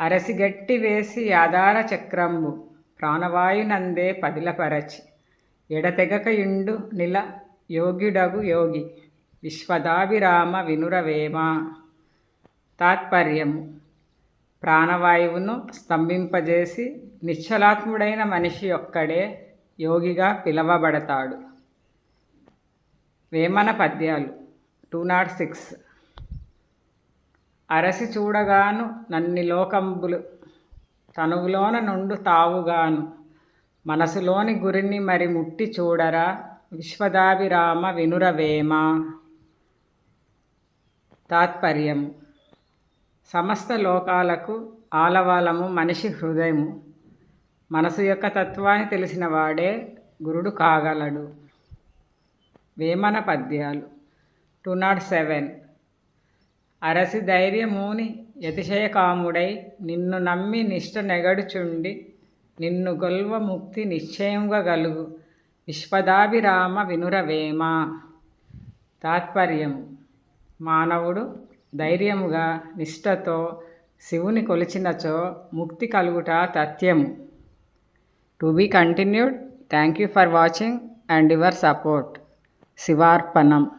అరసిగట్టి వేసి యాదార చక్రంబు ప్రాణవాయునందే పదిలపరచి ఎడతెగక ఇండు నిల యోగ్యుడగు యోగి. విశ్వదాభిరామ వినురవేమ. తాత్పర్యము. ప్రాణవాయువును స్తంభింపజేసి నిశ్చలాత్ముడైన మనిషి ఒక్కడే యోగిగా పిలవబడతాడు. వేమన పద్యాలు. Two naught six. అరసి చూడగాను నన్ని లోకంబులు తనువులోన నుండు తావుగాను. మనసులోని గురిని మరి ముట్టి చూడరా విశ్వదాభిరామ వినురవేమ. తాత్పర్యము. సమస్త లోకాలకు ఆలవాలము మనిషి హృదయము. మనసు యొక్క తత్వాన్ని తెలిసిన వాడే గురుడు కాగలడు. వేమన పద్యాలు. Two nought seven. అరసి ధైర్యమూని యతిశయ కాముడై నిన్ను నమ్మి నిష్ట నెగడుచుండి నిన్ను గొల్వ ముక్తి నిశ్చయంగా గలుగు. విశ్వదాభిరామ వినురవేమ. తాత్పర్యము. మానవుడు ధైర్యముగా నిష్ఠతో శివుని కొలిచినచో ముక్తి కలుగుట తథ్యము. To be continued. Thank you for watching and your support. శివార్పణం.